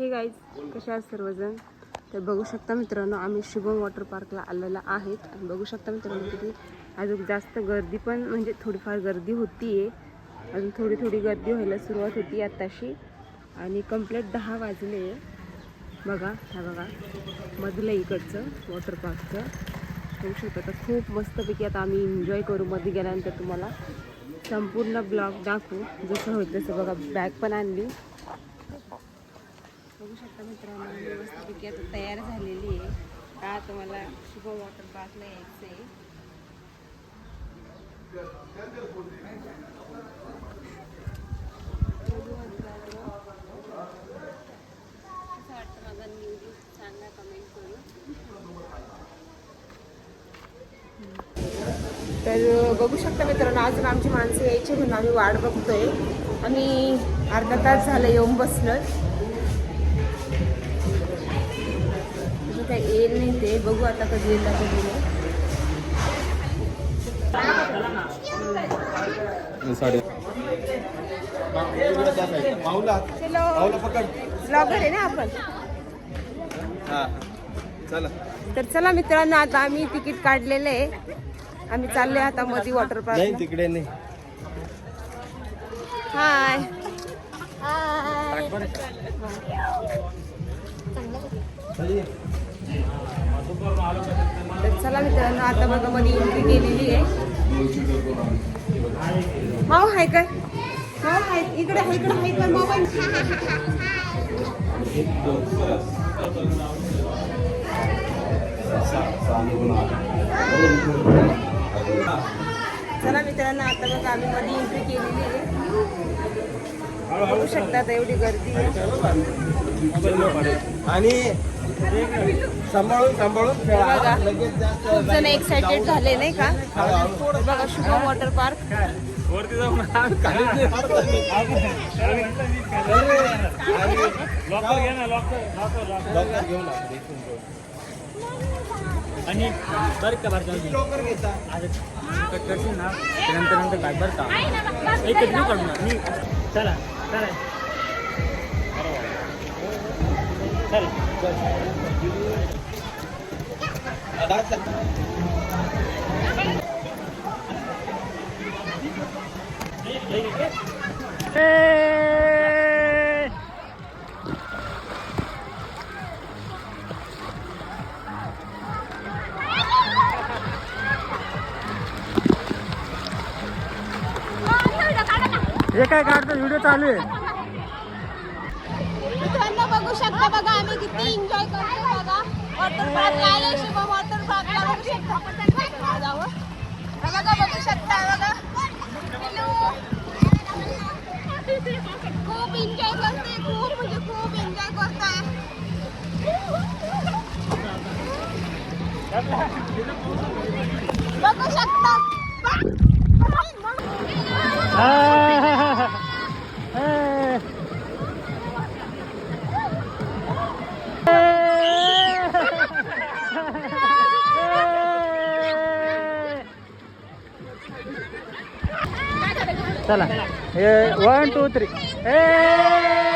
हे गाईज कशा आहेत सर्वजण? तर बघू शकता मित्रांनो आम्ही शुभम वॉटर पार्कला आलेला आहेत. आणि बघू शकता मित्रांनो किती अजून जास्त गर्दी पण म्हणजे थोडीफार गर्दी होती आहे अजून थोडी थोडी गर्दी व्हायला सुरुवात होती आत्ताशी आणि कंप्लीट दहा वाजले. बघा हा बघा मधलं इकडचं वॉटर पार्कचं बघू शकता तर खूप मस्तपैकी आता आम्ही एन्जॉय करू मध्ये गेल्यानंतर तुम्हाला. संपूर्ण ब्लॉग दाखवू जसं होईल तसं. बघा बॅग पण आणली. बघू शकता मित्रांनो मी आता तयार झालेली आहे. का तुम्हाला शुभम वॉटर पार्कला यायचं आहे? वाटतं माझा न्यूज सांगा कमेंट करून? तर बघू शकता मित्रांनो अजून आमची माणसं यायची म्हणून आम्ही वाट बघतोय. आम्ही अर्धा तास झालं येऊन बसलं काय येईल नाही ते. बघू आता कधी येईल कधी नाही. ना आपण? हा. चला. तर चला मित्रांनो आता आम्ही तिकीट काढलेलं आहे. आम्ही चाललोय आता मध्ये वॉटर नाही पार्क तिकडे नाही. हाय तर चला मित्रांनो आता बघा मध्ये एंट्री केलेली आहे. माऊ हाय काय? माऊ हाय इकडे हाय इकडे हाय काय मोबाईल. चला मित्रांनो आता बघा आम्ही मध्ये एंट्री केलेली आहे. बघू शकता आता एवढी गर्दी आहे. आणि सांभाळून सांभाळून बघा. खूप जण एक्साइटेड झाले नाही का? बघा शुभम वॉटर पार्क वरती जाऊन लॉकर घे ना लॉकर लॉकर लॉकर घेऊन. आणि बरं का बरं का. आज कट करशील ना त्यानंतर नंतर काय बरं का एक नाही काढून ना मी चला चला. चला. हे काय काढतो व्हिडिओ चालू आहे. मित्रांनो बघू शकता बघा आम्ही किती एन्जॉय करतो बघा. वॉटर पार्क आले शुभम वॉटर पार्कला बघू शकता जावं. बघा बघू शकता बघा. खूप एन्जॉय करते खूप म्हणजे खूप एन्जॉय करताय. बघू शकता. चला. हे वन टू थ्री ए